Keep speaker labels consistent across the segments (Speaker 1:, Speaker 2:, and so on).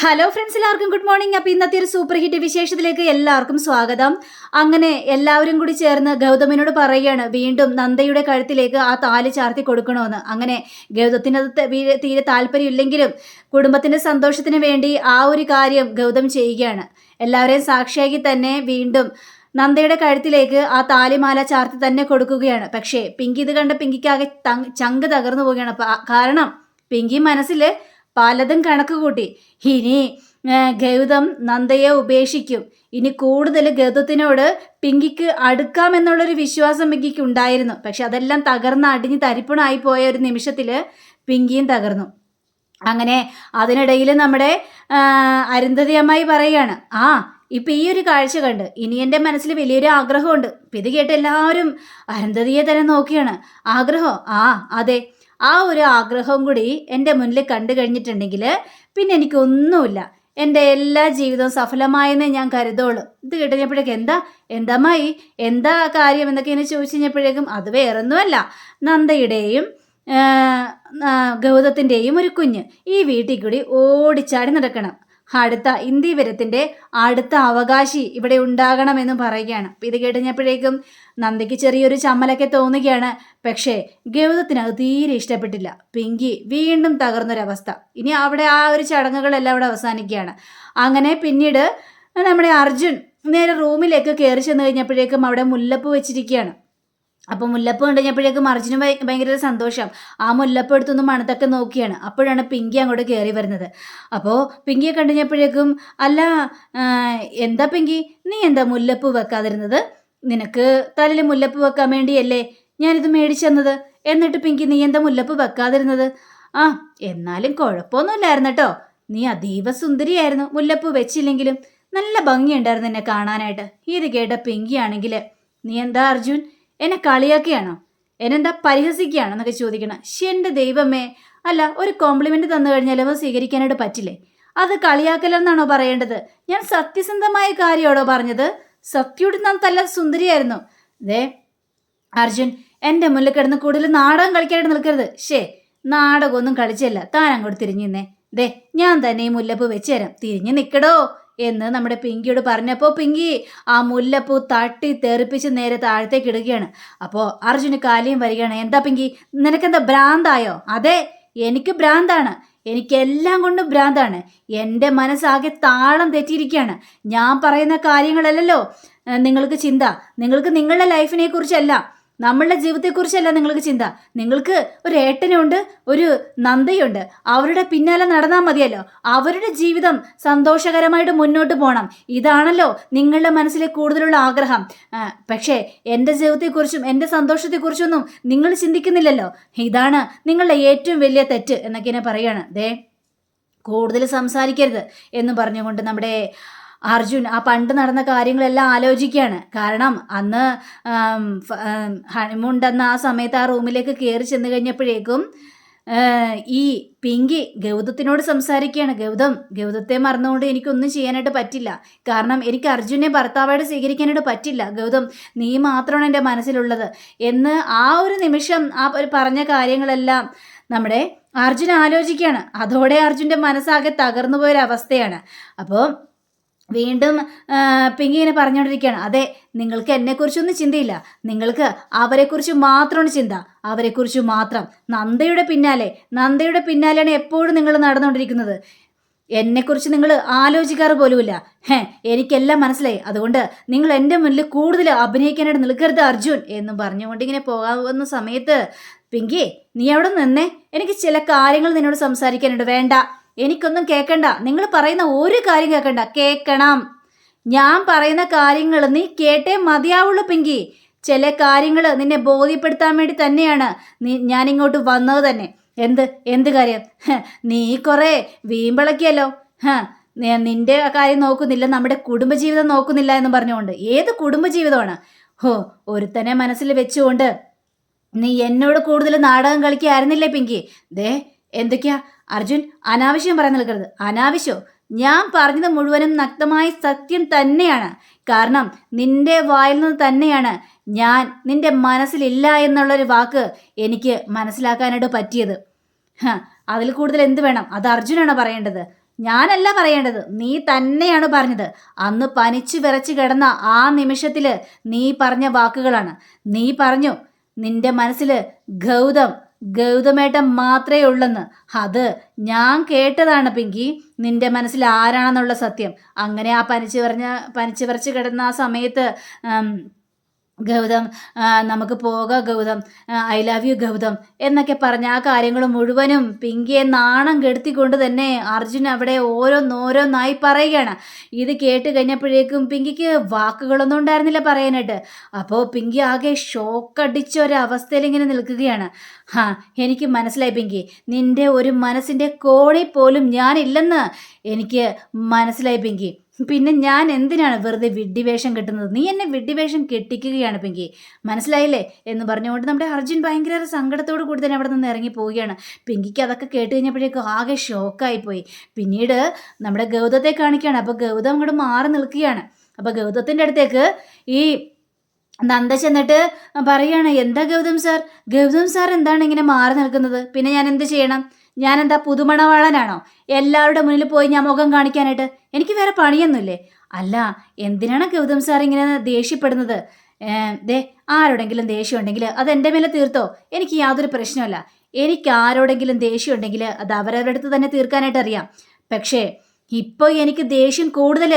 Speaker 1: Hello friends എല്ലാവർക്കും good morning അപ്പോൾ ഇന്നത്തെ ഒരു സൂപ്പർ ഹിറ്റ് വിശേഷത്തിലേക്ക് എല്ലാവർക്കും സ്വാഗതം. അങ്ങനെ എല്ലാവരും കൂടി ചേർന്ന് ഗൗതമിനോട് പറയുകയാണ് വീണ്ടും നന്ദയുടെ കഴുത്തിലേക്ക് ആ താൽ ചാർത്തി കൊടുക്കണമെന്ന് അങ്ങനെ ഗൗതത്തിന് അത് തീരെ താല്പര്യമില്ലെങ്കിലും കുടുംബത്തിന്റെ സന്തോഷത്തിന് വേണ്ടി ആ ഒരു കാര്യം ഗൗതം ചെയ്യുകയാണ്. എല്ലാവരെയും സാക്ഷിയാക്കി തന്നെ വീണ്ടും നന്ദയുടെ കഴുത്തിലേക്ക് ആ താലിമാല ചാർത്തി തന്നെ കൊടുക്കുകയാണ്. പക്ഷേ പിങ്കി ഇത് കണ്ട പിങ്കിക്കാകെ ചങ്ക് തകർന്നു പോവുകയാണ്. കാരണം പിങ്കി മനസ്സിൽ പലതും കണക്ക് കൂട്ടി. ഇനി ഗൗതം നന്ദയെ ഉപേക്ഷിക്കും. ഇനി കൂടുതൽ ഗൗതത്തിനോട് പിങ്കിക്ക് അടുക്കാമെന്നുള്ളൊരു വിശ്വാസം പിങ്കിക്ക് ഉണ്ടായിരുന്നു. പക്ഷെ അതെല്ലാം തകർന്ന് അടിഞ്ഞ് തരിപ്പണായി പോയ ഒരു നിമിഷത്തിൽ പിങ്കിയും തകർന്നു. അങ്ങനെ അതിനിടയിൽ നമ്മുടെ അരുന്ധതി അമ്മായി പറയുകയാണ് ആ ഇപ്പം ഈ ഒരു കാഴ്ച കണ്ട്. ഇനി എന്റെ മനസ്സിൽ വലിയൊരു ആഗ്രഹമുണ്ട്. ഇപ്പം ഇത് കേട്ട് എല്ലാവരും അരുന്ധതിയെ തന്നെ നോക്കിയാണ്. ആഗ്രഹം? ആ അതെ. ആ ഒരു ആഗ്രഹവും കൂടി എന്റെ മുന്നിൽ കണ്ടു കഴിഞ്ഞിട്ടുണ്ടെങ്കിൽ പിന്നെ എനിക്കൊന്നുമില്ല. എന്റെ എല്ലാ ജീവിതവും സഫലമായെന്നേ ഞാൻ കരുതുള്ളൂ. ഇത് കിട്ടുന്നപ്പോഴേക്കും എന്താ? എന്താമായി എന്താ കാര്യം എന്നൊക്കെ എന്നെ ചോദിച്ചു കഴിഞ്ഞപ്പോഴേക്കും അത് വേറൊന്നുമല്ല. നന്ദയുടെയും ഗൗതത്തിന്റെയും ഒരു കുഞ്ഞ് ഈ വീട്ടിൽ കൂടി ഓടിച്ചാടി നടക്കണം. അടുത്ത ഇന്ത്യവരത്തിന്റെ അടുത്ത അവകാശി ഇവിടെ ഉണ്ടാകണമെന്ന് പറയുകയാണ്. ഇത് കേട്ടുകഴിഞ്ഞപ്പോഴേക്കും നന്ദിക്ക് ചെറിയൊരു ചമ്മലൊക്കെ തോന്നുകയാണ്. പക്ഷേ ഗൗതത്തിന് അത് തീരെ ഇഷ്ടപ്പെട്ടില്ല. പിങ്കി വീണ്ടും തകർന്നൊരവസ്ഥ. ഇനി അവിടെ ആ ഒരു ചടങ്ങുകളെല്ലാം അവിടെ അവസാനിക്കുകയാണ്. അങ്ങനെ പിന്നീട് നമ്മുടെ അർജുൻ നേരെ റൂമിലേക്ക് കയറി ചെന്ന് കഴിഞ്ഞപ്പോഴേക്കും അവിടെ മുല്ലപ്പ് വെച്ചിരിക്കുകയാണ്. അപ്പോൾ മുല്ലപ്പ് കണ്ടു മറിച്ചിനും ഭയങ്കര സന്തോഷം. ആ മുല്ലപ്പ് എടുത്തൊന്ന് മണത്തൊക്കെ നോക്കിയാണ്. അപ്പോഴാണ് പിങ്കി അങ്ങോട്ട് കയറി വരുന്നത്. അപ്പോൾ പിങ്കിയെ കണ്ടു കഴിഞ്ഞപ്പോഴേക്കും അല്ല എന്താ പിങ്കി? നീ എന്താ മുല്ലപ്പ് വെക്കാതിരുന്നത്? നിനക്ക് തലയിൽ മുല്ലപ്പ് വെക്കാൻ വേണ്ടിയല്ലേ ഞാനിത് മേടിച്ചെന്നത് എന്നിട്ട് പിങ്കി നീ എന്താ മുല്ലപ്പ് വെക്കാതിരുന്നത്? ആ എന്നാലും കുഴപ്പമൊന്നുമില്ലായിരുന്നു കേട്ടോ നീ അതീവ സുന്ദരിയായിരുന്നു. മുല്ലപ്പ് വെച്ചില്ലെങ്കിലും നല്ല ഭംഗിയുണ്ടായിരുന്നു എന്നെ കാണാനായിട്ട്. ഇത് കേട്ട പിങ്കിയാണെങ്കിൽ നീ എന്താ അർജുൻ? എന്നെ കളിയാക്കിയാണോ? എന്നെന്താ പരിഹസിക്കുകയാണോ എന്നൊക്കെ ചോദിക്കണം. എന്റെ ദൈവമേ. അല്ല ഒരു കോംപ്ലിമെന്റ് തന്നു കഴിഞ്ഞാൽ അവ സ്വീകരിക്കാനായിട്ട് പറ്റില്ലേ? അത് കളിയാക്കലെന്നാണോ പറയേണ്ടത്? ഞാൻ സത്യസന്ധമായ കാര്യമാണോ പറഞ്ഞത്? സത്യോട് നാം തല്ല സുന്ദരിയായിരുന്നു. ദേ അർജുൻ എന്റെ മുന്നിൽ കിടന്ന് കൂടുതൽ നാടകം കളിക്കാനായിട്ട് നിൽക്കരുത്. ഷേ നാടകമൊന്നും കളിച്ചല്ല. താൻ അങ്ങോട്ട് തിരിഞ്ഞു ദേ ഞാൻ തന്നെ ഈ മുല്ലപ്പ് വെച്ച് തരാം. തിരിഞ്ഞു നിൽക്കടോ എന്ന് നമ്മുടെ പിങ്കിയോട് പറഞ്ഞപ്പോൾ പിങ്കി ആ മുല്ലപ്പൂ തട്ടി തെറിപ്പിച്ച് നേരെ താഴത്തേക്ക് ഇടുകയാണ്. അപ്പോൾ അർജുന് കാലിയും വരികയാണ്. എന്താ പിങ്കി? നിനക്കെന്താ ഭ്രാന്തായോ? അതെ എനിക്ക് ഭ്രാന്താണ്. എനിക്കെല്ലാം കൊണ്ടും ഭ്രാന്താണ്. എന്റെ മനസ്സാകെ താളം തെറ്റിയിരിക്കുകയാണ്. ഞാൻ പറയുന്ന കാര്യങ്ങളല്ലല്ലോ. നിങ്ങൾക്ക് ചിന്ത. നിങ്ങൾക്ക് നിങ്ങളുടെ ലൈഫിനെ കുറിച്ചല്ല നമ്മളുടെ ജീവിതത്തെക്കുറിച്ചല്ല നിങ്ങൾക്ക് ചിന്ത. നിങ്ങൾക്ക് ഒരു ഏട്ടനുണ്ട് ഒരു നന്ദയുണ്ട്. അവരുടെ പിന്നാലെ നടന്നാൽ മതിയല്ലോ. അവരുടെ ജീവിതം സന്തോഷകരമായിട്ട് മുന്നോട്ട് പോകണം ഇതാണല്ലോ നിങ്ങളുടെ മനസ്സിലെ കൂടുതലുള്ള ആഗ്രഹം. പക്ഷേ എന്റെ ജീവിതത്തെക്കുറിച്ചും എന്റെ സന്തോഷത്തെക്കുറിച്ചൊന്നും നിങ്ങൾ ചിന്തിക്കുന്നില്ലല്ലോ. ഇതാണ് നിങ്ങളുടെ ഏറ്റവും വലിയ തെറ്റ് എന്നൊക്കെ ഞാൻ പറയുകയാണ്. ദേ കൂടുതൽ സംസാരിക്കരുത് എന്ന് പറഞ്ഞുകൊണ്ട് നമ്മുടെ അർജുൻ ആ പണ്ട് നടന്ന കാര്യങ്ങളെല്ലാം ആലോചിക്കുകയാണ്. കാരണം അന്ന് എന്ന ആ സമയത്ത് ആ റൂമിലേക്ക് കയറി ചെന്ന് കഴിഞ്ഞപ്പോഴേക്കും ഈ പിങ്കി ഗൗതത്തിനോട് സംസാരിക്കുകയാണ്. ഗൗതം ഗൗതത്തെ മറന്നുകൊണ്ട് എനിക്കൊന്നും ചെയ്യാനായിട്ട് പറ്റില്ല. കാരണം എനിക്ക് അർജുനെ ഭർത്താവായിട്ട് സ്വീകരിക്കാനായിട്ട് പറ്റില്ല. ഗൗതം നീ മാത്രമാണ് എന്റെ മനസ്സിലുള്ളത്. എന്ന് ആ ഒരു നിമിഷം ആ പറഞ്ഞ കാര്യങ്ങളെല്ലാം നമ്മുടെ അർജുൻ ആലോചിക്കുകയാണ്. അതോടെ അർജുന്റെ മനസ്സാകെ തകർന്നു പോയൊരവസ്ഥയാണ് അപ്പോൾ വീണ്ടും ആ, പിങ്കി ഇങ്ങനെ പറഞ്ഞുകൊണ്ടിരിക്കുകയാണ്. അതെ നിങ്ങൾക്ക് എന്നെക്കുറിച്ചൊന്നും ചിന്തയില്ല. നിങ്ങൾക്ക് അവരെക്കുറിച്ച് മാത്രമാണ് ചിന്ത. അവരെക്കുറിച്ച് മാത്രം. നന്ദയുടെ പിന്നാലെ നന്ദയുടെ പിന്നാലെയാണ് എപ്പോഴും നിങ്ങൾ നടന്നുകൊണ്ടിരിക്കുന്നത്. എന്നെക്കുറിച്ച് നിങ്ങൾ ആലോചിക്കാറ് പോലുമില്ല. ഹേ എനിക്കെല്ലാം മനസ്സിലായി. അതുകൊണ്ട് നിങ്ങൾ എന്റെ മുന്നിൽ കൂടുതൽ അഭിനയിക്കാനായിട്ട് നിൽക്കരുത് അർജുൻ എന്നും പറഞ്ഞുകൊണ്ട് ഇങ്ങനെ പോകാവുന്ന സമയത്ത് പിങ്കി നീ അവിടെ നിന്നേ. എനിക്ക് ചില കാര്യങ്ങൾ നിന്നോട് സംസാരിക്കാനുണ്ട്. വേണ്ട. എനിക്കൊന്നും കേൾക്കണ്ട നിങ്ങൾ പറയുന്ന ഒരു കാര്യം കേൾക്കണ്ട കേൾക്കണം ഞാൻ പറയുന്ന കാര്യങ്ങൾ നീ കേട്ടേ മതിയാവുള്ളൂ പിങ്കി. ചില കാര്യങ്ങൾ നിന്നെ ബോധ്യപ്പെടുത്താൻ വേണ്ടി തന്നെയാണ് നീ ഞാനിങ്ങോട്ട് വന്നത് തന്നെ. എന്ത്? എന്ത് കാര്യം? നീ കുറേ വീമ്പിളക്കിയല്ലോ. നിന്റെ കാര്യം നോക്കുന്നില്ല നമ്മുടെ കുടുംബജീവിതം നോക്കുന്നില്ല എന്ന് പറഞ്ഞുകൊണ്ട്. ഏത് കുടുംബജീവിതമാണ്? ഹോ ഒരുത്തനെ മനസ്സിൽ വെച്ചുകൊണ്ട് നീ എന്നോട് കൂടുതൽ നാടകം കളിക്കായിരുന്നില്ലേ പിങ്കി? ദേ എന്തൊക്കെയാ? അർജുൻ അനാവശ്യം പറയാൻ നിൽക്കരുത്. അനാവശ്യോ? ഞാൻ പറഞ്ഞത് മുഴുവനും നഗ്നമായ സത്യം തന്നെയാണ്. കാരണം നിന്റെ വായിൽ നിന്ന് തന്നെയാണ് ഞാൻ നിന്റെ മനസ്സിലില്ല എന്നുള്ളൊരു വാക്ക് എനിക്ക് മനസ്സിലാക്കാനായിട്ട് പറ്റിയത്. അതിൽ കൂടുതൽ എന്ത് വേണം? അത് അർജുനാണ് പറയേണ്ടത്. ഞാനല്ല പറയേണ്ടത്. നീ തന്നെയാണ് പറഞ്ഞത്. അന്ന് പനിച്ചു വിറച്ച് കിടന്ന ആ നിമിഷത്തിൽ നീ പറഞ്ഞ വാക്കുകളാണ്. നീ പറഞ്ഞു നിന്റെ മനസ്സിൽ ഗൗതം ഗൗതമേട്ടൻ മാത്രമേ ഉള്ളെന്ന്. അത് ഞാൻ കേട്ടതാണ് പിങ്കി. നിന്റെ മനസ്സിൽ ആരാണെന്നുള്ള സത്യം. അങ്ങനെ ആ പനിച്ചു പറഞ്ഞ പനിച്ചു പറിച്ച് കിടന്ന ആ സമയത്ത് ഗൗതം നമുക്ക് പോകാം Gautham. I love you Gautham എന്നൊക്കെ പറഞ്ഞ ആ കാര്യങ്ങൾ മുഴുവനും പിങ്കിയെ നാണം കെടുത്തിക്കൊണ്ട് തന്നെ അർജുൻ അവിടെ ഓരോന്നോരോന്നായി പറയുകയാണ്. ഇത് കേട്ട് കഴിഞ്ഞപ്പോഴേക്കും പിങ്കിക്ക് വാക്കുകളൊന്നും ഉണ്ടായിരുന്നില്ല പറയാനായിട്ട്. അപ്പോൾ പിങ്കി ആകെ ഷോക്കടിച്ച ഒരവസ്ഥയിൽ ഇങ്ങനെ നിൽക്കുകയാണ്. ഹാ എനിക്ക് മനസ്സിലായി പിങ്കി. നിന്റെ ഒരു മനസ്സിന്റെ കോണി പോലും ഞാനില്ലെന്ന് എനിക്ക് മനസ്സിലായി പിങ്കി. പിന്നെ ഞാൻ എന്തിനാണ് വെറുതെ വിഡ്ഢിവേഷം കെട്ടുന്നത്? നീ എന്നെ വിഡ്ഢിവേഷം കെട്ടിക്കുകയാണ് പിങ്കി. മനസ്സിലായില്ലേ? എന്ന് പറഞ്ഞുകൊണ്ട് നമ്മുടെ അർജുൻ ഭയങ്കര സങ്കടത്തോട് കൂടി തന്നെ അവിടെ നിന്ന് ഇറങ്ങി പോവുകയാണ്. പിങ്കിക്ക് അതൊക്കെ കേട്ട് കഴിഞ്ഞപ്പോഴേക്കും ആകെ ഷോക്കായി പോയി പിന്നീട് നമ്മുടെ ഗൗതത്തെ കാണിക്കുകയാണ്. അപ്പോൾ ഗൗതം അങ്ങോട്ട് മാറി നിൽക്കുകയാണ്. അപ്പോൾ ഗൗതത്തിന്റെ അടുത്തേക്ക് ഈ നന്ദ ചെന്നിട്ട് പറയുകയാണ് എന്താ ഗൗതം സാർ? ഗൗതം സാർ എന്താണ് ഇങ്ങനെ മാറി നിൽക്കുന്നത്? പിന്നെ ഞാൻ എന്ത് ചെയ്യണം? ഞാൻ എന്താ പുതുമണവാളനാണോ? എല്ലാവരുടെ മുന്നിൽ പോയി ഞാൻ മുഖം കാണിക്കാനായിട്ട് എനിക്ക് വേറെ പണിയൊന്നുമില്ലേ? അല്ല എന്തിനാണ് ഗൗതം സാർ ഇങ്ങനെ ദേഷ്യപ്പെടുന്നത്? ദേ ആരോടെങ്കിലും ദേഷ്യം ഉണ്ടെങ്കിൽ അത് എന്റെ മേലെ തീർത്തോ? എനിക്ക് യാതൊരു പ്രശ്നമല്ല എനിക്ക് ആരോടെങ്കിലും ദേഷ്യം ഉണ്ടെങ്കിൽ അത് അവരവരുടെ അടുത്ത് തന്നെ തീർക്കാനായിട്ട് അറിയാം. പക്ഷേ ഇപ്പോൾ എനിക്ക് ദേഷ്യം കൂടുതൽ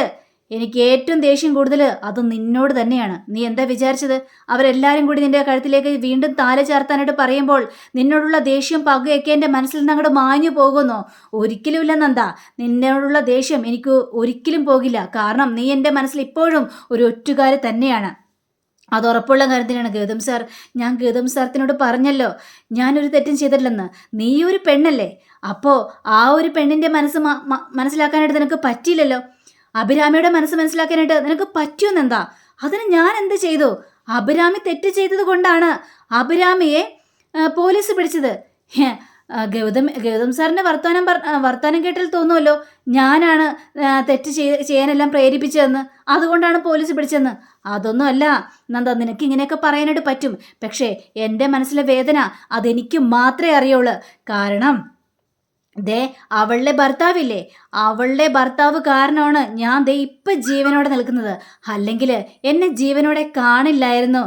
Speaker 1: എനിക്ക് ഏറ്റവും ദേഷ്യം കൂടുതൽ അത് നിന്നോട് തന്നെയാണ്. നീ എന്താ വിചാരിച്ചത്? അവരെല്ലാവരും കൂടി നിന്റെ കഴുത്തിലേക്ക് വീണ്ടും താല ചേർത്താനായിട്ട് പറയുമ്പോൾ നിന്നോടുള്ള ദേഷ്യം പകയൊക്കെ എന്റെ മനസ്സിൽ നിന്ന് അങ്ങോട്ട് മാഞ്ഞു പോകുന്നോ. ഒരിക്കലുമില്ല നന്ദ. നിന്നോടുള്ള ദേഷ്യം എനിക്ക് ഒരിക്കലും പോകില്ല. കാരണം നീ എന്റെ മനസ്സിൽ ഇപ്പോഴും ഒരു ഒറ്റുകാരി തന്നെയാണ്. അത് ഉറപ്പുള്ള കാര്യത്തിനാണ് ഗൗതം സാർ. ഞാൻ ഗൗതം സാർത്തിനോട് പറഞ്ഞല്ലോ. ഞാനൊരു തെറ്റും ചെയ്തിട്ടില്ലെന്ന്. നീ ഒരു പെണ്ണല്ലേ? അപ്പോൾ ആ ഒരു പെണ്ണിന്റെ മനസ്സ് മനസ്സിലാക്കാനായിട്ട് നിനക്ക് പറ്റിയില്ലല്ലോ? അഭിരാമിയുടെ മനസ്സ് മനസ്സിലാക്കാനായിട്ട് നിനക്ക് പറ്റുമെന്നെന്താ? അതിന് ഞാൻ എന്ത് ചെയ്തു? അഭിരാമി തെറ്റ് ചെയ്തത് കൊണ്ടാണ് അഭിരാമിയെ പോലീസ് പിടിച്ചത്. ഗൗതം ഗൗതം സാറിന്റെ വർത്തമാനം വർത്തമാനം കേട്ടാൽ തോന്നുമല്ലോ ഞാനാണ് തെറ്റ് ചെയ് ചെയ്യാനെല്ലാം പ്രേരിപ്പിച്ചതെന്ന്. അതുകൊണ്ടാണ് പോലീസ് പിടിച്ചതെന്ന്. അതൊന്നും അല്ല നന്ദ നിനക്ക് ഇങ്ങനെയൊക്കെ പറയാനായിട്ട് പറ്റും. പക്ഷേ എന്റെ മനസ്സിലെ വേദന അതെനിക്ക് മാത്രമേ അറിയുള്ളൂ. കാരണം ദേ അവളുടെ ഭർത്താവില്ലേ? അവളുടെ ഭർത്താവ് കാരണമാണ് ഞാൻ ദേ ഇപ്പം ജീവനോടെ നിൽക്കുന്നത്. അല്ലെങ്കിൽ എന്നെ ജീവനോടെ കാണില്ലായിരുന്നു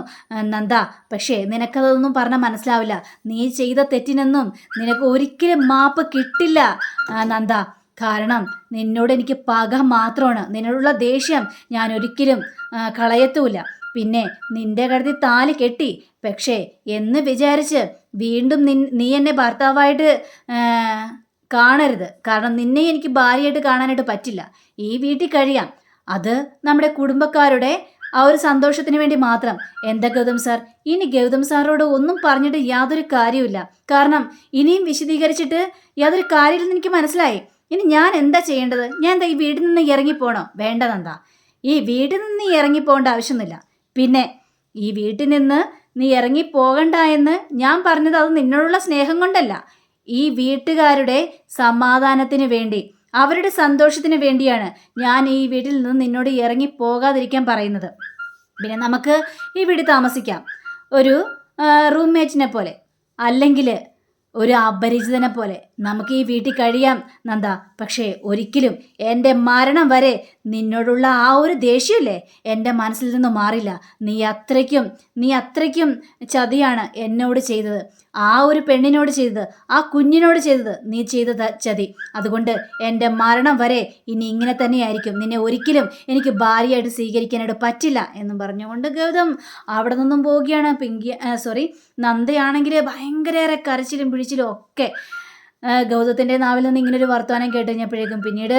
Speaker 1: നന്ദ. പക്ഷേ നിനക്കതൊന്നും പറഞ്ഞാൽ മനസ്സിലാവില്ല. നീ ചെയ്ത തെറ്റിനൊന്നും നിനക്ക് ഒരിക്കലും മാപ്പ് കിട്ടില്ല നന്ദ. കാരണം നിന്നോട് എനിക്ക് പക മാത്രമാണ്. നിന്നോടുള്ള ദേഷ്യം ഞാൻ ഒരിക്കലും കളയത്തുമില്ല പിന്നെ നിന്റെ കരുതി താലി കെട്ടി. പക്ഷേ എന്ന് വിചാരിച്ച് വീണ്ടും നീ എന്നെ ഭർത്താവായിട്ട് കാണരുത്. കാരണം നിന്നെ എനിക്ക് ഭാര്യയായിട്ട് കാണാനായിട്ട് പറ്റില്ല. ഈ വീട്ടിൽ കഴിയാം. അത് നമ്മുടെ കുടുംബക്കാരുടെ ആ ഒരു സന്തോഷത്തിന് വേണ്ടി മാത്രം. എന്താ ഗൗതം സാർ? ഇനി ഗൗതം സാറോട് ഒന്നും പറഞ്ഞിട്ട് യാതൊരു കാര്യമില്ല കാരണം ഇനിയും വിശദീകരിച്ചിട്ട് യാതൊരു കാര്യമില്ലെന്ന് എനിക്ക് മനസ്സിലായി. ഇനി ഞാൻ എന്താ ചെയ്യേണ്ടത്? ഞാൻ എന്താ ഈ വീട്ടിൽ നിന്ന് ഇറങ്ങിപ്പോണോ വേണ്ടതെന്താ ഈ വീട്ടിൽ നിന്ന് ഇറങ്ങിപ്പോകേണ്ട ആവശ്യമൊന്നുമില്ല. പിന്നെ ഈ വീട്ടിൽ നിന്ന് നീ ഇറങ്ങിപ്പോകണ്ട എന്ന് ഞാൻ പറഞ്ഞത് അത് നിന്നോടുള്ള സ്നേഹം കൊണ്ടല്ല. ഈ വീട്ടുകാരുടെ സമാധാനത്തിന് വേണ്ടി അവരുടെ സന്തോഷത്തിന് വേണ്ടിയാണ് ഞാൻ ഈ വീട്ടിൽ നിന്ന് നിന്നോട് ഇറങ്ങി പോകാതിരിക്കാൻ പറയുന്നത്. പിന്നെ നമുക്ക് ഈ വീട്ടിൽ താമസിക്കാം. ഒരു റൂംമേറ്റിനെ പോലെ. അല്ലെങ്കിൽ ഒരു അപരിചിതനെ പോലെ നമുക്ക് ഈ വീട്ടിൽ കഴിയാം നന്ദ. പക്ഷേ ഒരിക്കലും എന്റെ മരണം വരെ നിന്നോടുള്ള ആ ഒരു ദേഷ്യമില്ലേ എന്റെ മനസ്സിൽ നിന്ന് മാറില്ല. നീ അത്രയ്ക്കും നീ അത്രയ്ക്കും ചതിയാണ് എന്നോട് ചെയ്തത്. ആ ഒരു പെണ്ണിനോട് ചെയ്തത് ആ കുഞ്ഞിനോട് ചെയ്തത് നീ ചെയ്തത് ചതി. അതുകൊണ്ട് എന്റെ മരണം വരെ ഇനി ഇങ്ങനെ തന്നെയായിരിക്കും. നിന്നെ ഒരിക്കലും എനിക്ക് ഭാര്യയായിട്ട് സ്വീകരിക്കാനായിട്ട് പറ്റില്ല എന്നും പറഞ്ഞുകൊണ്ട് ഗൗതം അവിടെ നിന്നും പോവുകയാണ്. പിങ്കി സോറി നന്ദയാണെങ്കിൽ ഭയങ്കരേറെ കരച്ചിലും പിടിച്ചിലും ഒക്കെ ഗൗതത്തിന്റെ നാവിൽ നിന്ന് ഇങ്ങനെ ഒരു വർത്തമാനം കേട്ട് കഴിഞ്ഞപ്പോഴേക്കും പിന്നീട്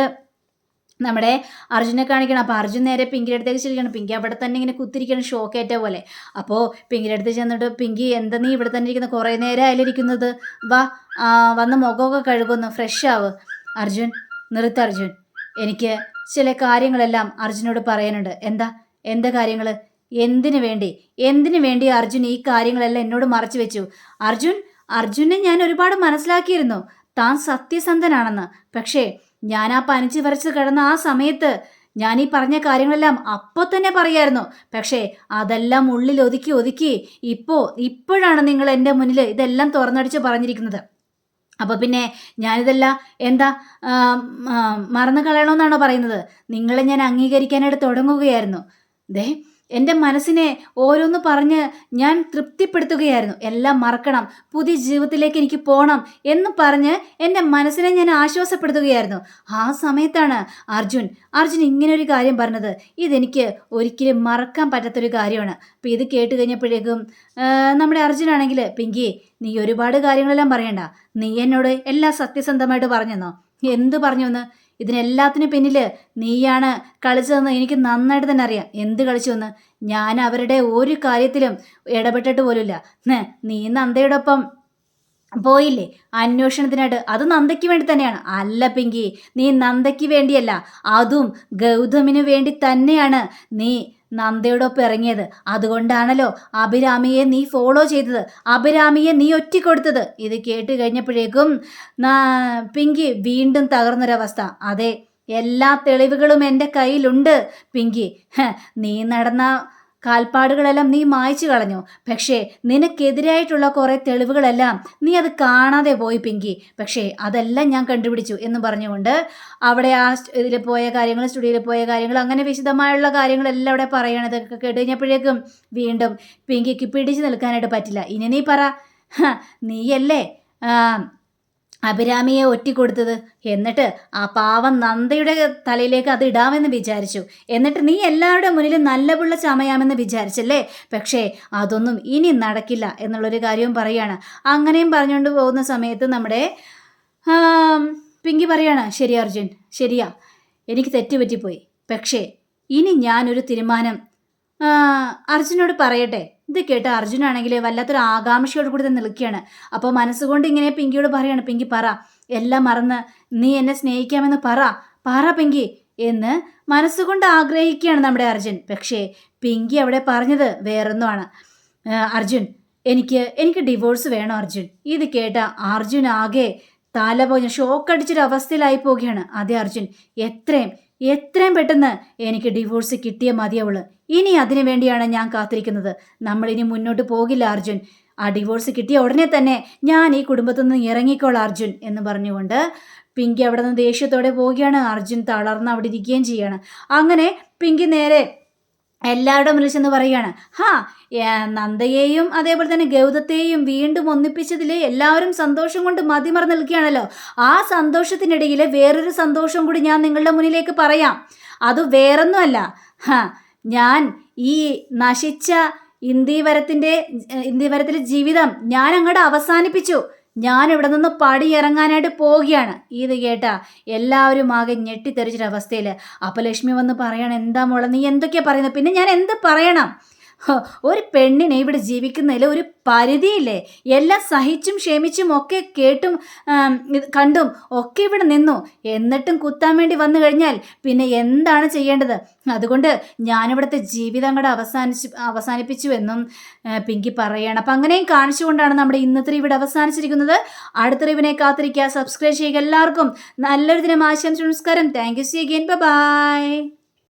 Speaker 1: നമ്മുടെ അർജുനെ കാണിക്കണം. അപ്പോൾ അർജുൻ നേരെ പിങ്കിയുടെ അടുത്തേക്ക് ചെല്ലുകയാണ്. പിങ്കി അവിടെ തന്നെ ഇങ്ങനെ കുത്തിരിക്കണം ഷോക്കേറ്റ പോലെ. അപ്പോൾ പിങ്കിയുടെ അടുത്ത് ചെന്നിട്ട് പിങ്കി എന്താ നീ ഇവിടെ തന്നെ ഇരിക്കുന്നത് കുറേ നേരം അതിലിരിക്കുന്നത് വാ വന്ന് മുഖമൊക്കെ കഴുകുന്നു ഫ്രഷ് ആവ്. അർജുൻ നിർത്ത് അർജുൻ. എനിക്ക് ചില കാര്യങ്ങളെല്ലാം അർജുനോട് പറയാനുണ്ട്. എന്താ? എന്താ കാര്യങ്ങൾ എന്തിനു വേണ്ടി? എന്തിനു വേണ്ടി അർജുൻ ഈ കാര്യങ്ങളെല്ലാം എന്നോട് മറച്ചു വെച്ചു? അർജുൻ അർജുനെ ഞാൻ ഒരുപാട് മനസ്സിലാക്കിയിരുന്നു. താൻ സത്യസന്ധനാണെന്ന്. പക്ഷേ ഞാൻ ആ പനിച്ച് വരച്ച് കിടന്ന ആ സമയത്ത് ഞാൻ ഈ പറഞ്ഞ കാര്യങ്ങളെല്ലാം അപ്പോൾ തന്നെ പറയായിരുന്നു. പക്ഷേ അതെല്ലാം ഉള്ളിൽ ഒതുക്കി ഒതുക്കി ഇപ്പോൾ ഇപ്പോഴാണ് നിങ്ങൾ എന്റെ മുന്നിൽ ഇതെല്ലാം തുറന്നടിച്ച് പറഞ്ഞിരിക്കുന്നത്. അപ്പോൾ പിന്നെ ഞാനിതെല്ലാം എന്താ മറന്നു കളയണമെന്നാണോ പറയുന്നത്? നിങ്ങളെ ഞാൻ അംഗീകരിക്കാനായിട്ട് തുടങ്ങുകയായിരുന്നു. ദേ എന്റെ മനസ്സിനെ ഓരോന്ന് പറഞ്ഞ് ഞാൻ തൃപ്തിപ്പെടുത്തുകയായിരുന്നു. എല്ലാം മറക്കണം. പുതിയ ജീവിതത്തിലേക്ക് എനിക്ക് പോകണം എന്ന് പറഞ്ഞ് എന്റെ മനസ്സിനെ ഞാൻ ആശ്വാസപ്പെടുത്തുകയായിരുന്നു. ആ സമയത്താണ് അർജുൻ അർജുൻ ഇങ്ങനൊരു കാര്യം പറഞ്ഞത്. ഇതെനിക്ക് ഒരിക്കലും മറക്കാൻ പറ്റാത്തൊരു കാര്യമാണ്. അപ്പം ഇത് കേട്ട് കഴിഞ്ഞപ്പോഴേക്കും നമ്മുടെ അർജുനാണെങ്കിൽ പിങ്കി നീ ഒരുപാട് കാര്യങ്ങളെല്ലാം പറയണ്ട. നീ എന്നോട് എല്ലാം സത്യസന്ധമായിട്ട് പറഞ്ഞെന്നോ? എന്ത് പറഞ്ഞു എന്ന് ഇതിനെല്ലാത്തിനും പിന്നിൽ നീയാണ് കളിച്ചതെന്ന് എനിക്ക് നന്നായിട്ട് തന്നെ അറിയാം. എന്ത് കളിച്ചു എന്ന് ഞാൻ അവരുടെ ഒരു കാര്യത്തിലും ഇടപെട്ടിട്ട് പോലുമില്ല. നീ നന്ദയോടൊപ്പം പോയില്ലേ? അന്വേഷണത്തിനായിട്ട്. അത് നന്ദയ്ക്ക് വേണ്ടി തന്നെയാണ്. അല്ല പിങ്കി. നീ നന്ദയ്ക്ക് വേണ്ടിയല്ല. അതും ഗൗതമിന് വേണ്ടി തന്നെയാണ് നീ നന്ദയോടൊപ്പം ഇറങ്ങിയത്. അതുകൊണ്ടാണല്ലോ അഭിരാമിയെ നീ ഫോളോ ചെയ്തത്. അഭിരാമിയെ നീ ഒറ്റിക്കൊടുത്തത്. ഇത് കേട്ട് കഴിഞ്ഞപ്പോഴേക്കും പിങ്കി വീണ്ടും തകർന്നൊരവസ്ഥ. അതെ എല്ലാ തെളിവുകളും എന്റെ കയ്യിലുണ്ട് പിങ്കി. നീ നടന്ന കാൽപ്പാടുകളെല്ലാം നീ മായ്ച്ചു കളഞ്ഞു. പക്ഷേ നിനക്കെതിരായിട്ടുള്ള കുറേ തെളിവുകളെല്ലാം നീ അത് കാണാതെ പോയി പിങ്കി. പക്ഷേ അതെല്ലാം ഞാൻ കണ്ടുപിടിച്ചു എന്ന് പറഞ്ഞുകൊണ്ട് അവിടെ ആ ഇതിൽ പോയ കാര്യങ്ങൾ സ്റ്റുഡിയോയിൽ പോയ കാര്യങ്ങൾ അങ്ങനെ വിശദമായുള്ള കാര്യങ്ങളെല്ലാം അവിടെ പറയണത് കേട്ട് കഴിഞ്ഞപ്പോഴേക്കും വീണ്ടും പിങ്കിക്ക് പിടിച്ചു നിൽക്കാനായിട്ട് പറ്റില്ല. ഇനി നീ പറ. നീയല്ലേ? അഭിരാമിയെ ഒറ്റിക്കൊടുത്തത്. എന്നിട്ട് ആ പാവം നന്ദയുടെ തലയിലേക്ക് അത് ഇടാമെന്ന് വിചാരിച്ചു. എന്നിട്ട് നീ എല്ലാവരുടെ മുന്നിൽ നല്ല പിള്ള ചമയാമെന്ന് വിചാരിച്ചല്ലേ? പക്ഷേ അതൊന്നും ഇനി നടക്കില്ല എന്നുള്ളൊരു കാര്യവും പറയാണ്. അങ്ങനെയും പറഞ്ഞുകൊണ്ട് പോകുന്ന സമയത്ത് നമ്മുടെ പിങ്കി പറയാണ് ശരി അർജുൻ ശരിയാ. എനിക്ക് തെറ്റുപറ്റിപ്പോയി. പക്ഷേ ഇനി ഞാനൊരു തീരുമാനം അർജുനോട് പറയട്ടെ. ഇത് കേട്ട് അർജുനാണെങ്കിൽ വല്ലാത്തൊരു ആകാംക്ഷയോട് കൂടി തന്നെ നിൽക്കുകയാണ്. അപ്പോൾ മനസ്സുകൊണ്ട് ഇങ്ങനെ പിങ്കിയോട് പറയാണ് പിങ്കി പറ എല്ലാം മറന്ന് നീ എന്നെ സ്നേഹിക്കാമെന്ന് പറ പറ പിങ്കി എന്ന് മനസ്സുകൊണ്ട് ആഗ്രഹിക്കുകയാണ് നമ്മുടെ അർജുൻ. പക്ഷേ പിങ്കി അവിടെ പറഞ്ഞത് വേറൊന്നുമാണ്. അർജുൻ എനിക്ക് എനിക്ക് ഡിവോഴ്സ് വേണം അർജുൻ. ഇത് കേട്ട അർജുൻ ആകെ തല പോഞ്ഞ് ഷോക്കടിച്ചൊരു അവസ്ഥയിലായി പോവുകയാണ്. അതെ അർജുൻ എത്രയും എത്രയും പെട്ടെന്ന് എനിക്ക് ഡിവോഴ്സ് കിട്ടിയ മതിയാവുള്ളൂ ഇനി അതിനു വേണ്ടിയാണ് ഞാൻ കാത്തിരിക്കുന്നത്. നമ്മളിനി മുന്നോട്ട് പോകില്ല അർജുൻ. ആ ഡിവോഴ്സ് കിട്ടിയ ഉടനെ തന്നെ ഞാൻ ഈ കുടുംബത്തിൽ നിന്ന് ഇറങ്ങിക്കോളാം അർജുൻ എന്ന് പറഞ്ഞുകൊണ്ട് പിങ്കി അവിടെ നിന്ന് ദേഷ്യത്തോടെ പോവുകയാണ്. അർജുൻ തളർന്ന് അവിടെ ഇരിക്കുകയും ചെയ്യാണ്. അങ്ങനെ പിങ്കി നേരെ എല്ലാവരുടെ മുന്നിൽ ചെന്ന് പറയുകയാണ് ഹാ നന്ദയെയും അതേപോലെ തന്നെ ഗൗതത്തെയും വീണ്ടും ഒന്നിപ്പിച്ചതിൽ എല്ലാവരും സന്തോഷം കൊണ്ട് മതിമറ നിൽക്കുകയാണല്ലോ. ആ സന്തോഷത്തിനിടയിൽ വേറൊരു സന്തോഷം കൂടി ഞാൻ നിങ്ങളുടെ മുന്നിലേക്ക് പറയാം. അത് വേറൊന്നുമല്ല. ഹാ ഞാൻ ഈ നശിച്ച ഇന്ദീവരത്തിന്റെ ഇന്ദീവരത്തിലെ ജീവിതം ഞാൻ അങ്ങോട്ട് അവസാനിപ്പിച്ചു. ഞാൻ ഇവിടെ നിന്ന് പടിയിറങ്ങാനായിട്ട് പോവുകയാണ്. ഇത് കേട്ടാ എല്ലാവരും ആകെ ഞെട്ടിത്തെറിച്ചൊരവസ്ഥയിൽ അപ്പോൾ ലക്ഷ്മി വന്ന് പറയണം എന്താ മോളെ നീ എന്തൊക്കെയാണ് പറയുന്നത് പിന്നെ ഞാൻ എന്ത് പറയണം? ഒരു പെണ്ണിനെ ഇവിടെ ജീവിക്കുന്നതിൽ ഒരു പരിധിയില്ലേ? എല്ലാം സഹിച്ചും ക്ഷമിച്ചും ഒക്കെ കേട്ടും കണ്ടും ഒക്കെ ഇവിടെ നിന്നു. എന്നിട്ടും കുത്താൻ വേണ്ടി വന്നു കഴിഞ്ഞാൽ പിന്നെ എന്താണ് ചെയ്യേണ്ടത്? അതുകൊണ്ട് ഞാനിവിടുത്തെ ജീവിതം കൂടെ അവസാനിച്ച് അവസാനിപ്പിച്ചു എന്നും പിങ്കി പറയണം. അപ്പം അങ്ങനെയും കാണിച്ചുകൊണ്ടാണ് നമ്മുടെ ഇന്നത്തെ ഇവിടെ അവസാനിച്ചിരിക്കുന്നത്. അടുത്ത റിവിനെ കാത്തിരിക്കുക. സബ്സ്ക്രൈബ് ചെയ്യുക. എല്ലാവർക്കും നല്ലൊരു ദിനം ആശംസ നമസ്കാരം. Thank you see again bye